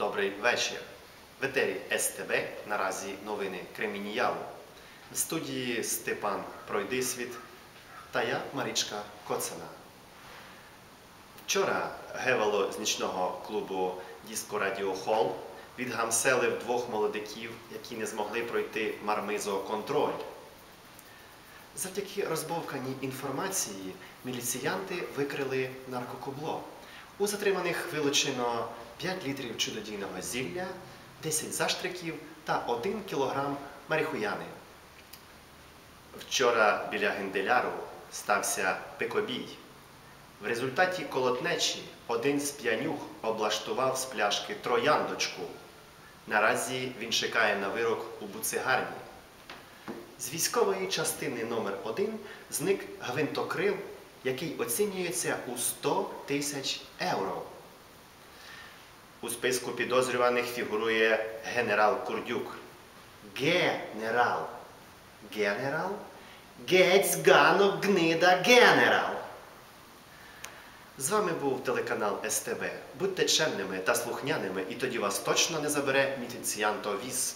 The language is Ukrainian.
Добрий вечір. В етері СТБ наразі новини Кремініялу. В студії Степан Пройдисвіт та я Марічка Коцена. Вчора гевало з нічного клубу Диско Радіо Холл відгамселив двох молодиків, які не змогли пройти мармизо-контроль. Завдяки розбовканій інформації міліціянти викрили наркокубло. У затриманих вилучено 5 літрів чудодійного зілля, 10 заштриків та 1 кілограм марихуяни. Вчора біля Генделяру стався пикобій. В результаті колотнечі один з п'янюх облаштував з пляшки трояндочку. Наразі він чекає на вирок у буцигарні. З військової частини номер 1 зник гвинтокрил, який оцінюється у 100 тисяч євро. У списку підозрюваних фігурує генерал Курдюк. Генерал. Генерал? Гець гано гнида генерал. З вами був телеканал СТБ. Будьте чемними та слухняними, і тоді вас точно не забере міліціянто віз.